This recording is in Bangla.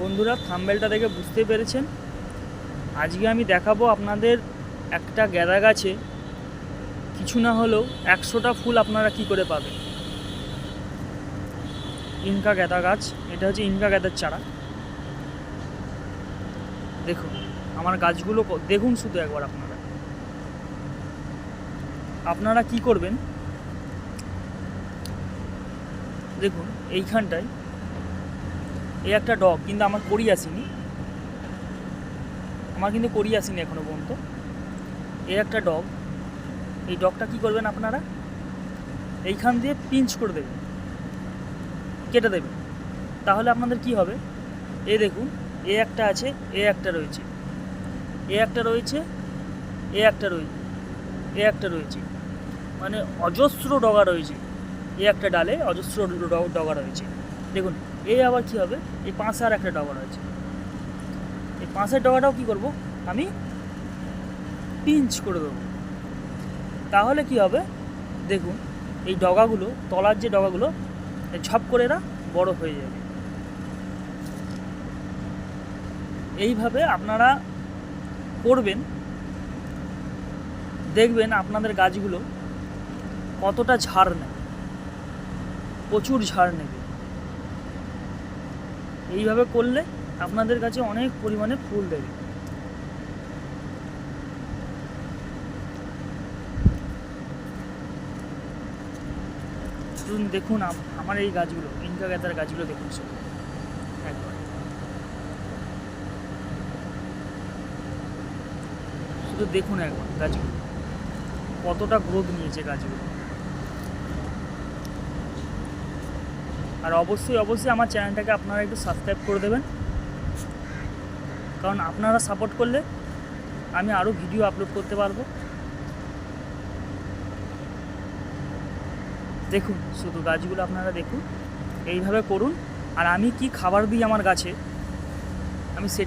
বন্ধুরা, থাম্বেলটা দেখে বুঝতে পেরেছেন। আজকে আমি দেখাবো আপনাদের একটা গ্যাদা গাছে কিছু না হলেও একশোটা ফুল আপনারা কি করে পাবেন। ইনকা গ্যাদা গাছ, এটা হচ্ছে ইনকা গ্যাদার চারা। দেখুন, আমার গাছগুলো দেখুন শুধু একবার আপনারা। আপনারা কি করবেন? দেখুন, এইখানটায় এই একটা ডগ কিন্তু আমার করি আসেনি। আমার কিন্তু করি আসেনি এখনও পর্যন্ত। এই একটা ডগ এই ডগটা কি করবেন আপনারা? এইখান দিয়ে পিঞ্চ করে দেবেন। কেটে দেবেন। তাহলে আপনাদের কি হবে? এ দেখুন, এ একটা আছে, এ একটা রয়েছে। এ একটা রয়েছে, এ একটা রয়েছে এ একটা রয়েছে। মানে অজস্র ডগা রয়েছে। এ একটা ডালে অজস্র ডগা রয়েছে। দেখুন এই আবার কি হবে? এই পাঁচে আর একটা ডগা রয়েছে এই পাঁচের ডগাটাও কী করব? আমি পিঞ্চ করে দেবো। তাহলে কি হবে? দেখুন, এই ডগাগুলো, তলার যে ডগাগুলো ঝপ করে এরা বড় হয়ে যাবে। এইভাবে আপনারা করবেন। দেখবেন আপনাদের গাছগুলো কতটা ঝাড় নেয় প্রচুর ঝাড় নেবে। এইভাবে করলে আপনাদের কাছে অনেক পরিমাণে ফুল দেবে। দেখুন আম- আমার এই গাছগুলো, ইনকা গাদার গাছগুলো দেখুন শুধু একবার। শুধু দেখুন একবার গাছগুলো। কতটা গ্রোথ নিয়েছে গাছগুলো। আর অবশ্যই অবশ্যই আমার চ্যানেলটাকে আপনারা একটু সাবস্ক্রাইব করে দেবেন। কারণ আপনারা সাপোর্ট করলে আমি আরও ভিডিও আপলোড করতে পারব। দেখুন, শুধু গাছগুলো আপনারা দেখুন, এইভাবে করুন। আর আমি কি খাবার দিই আমার গাছে, আমি সে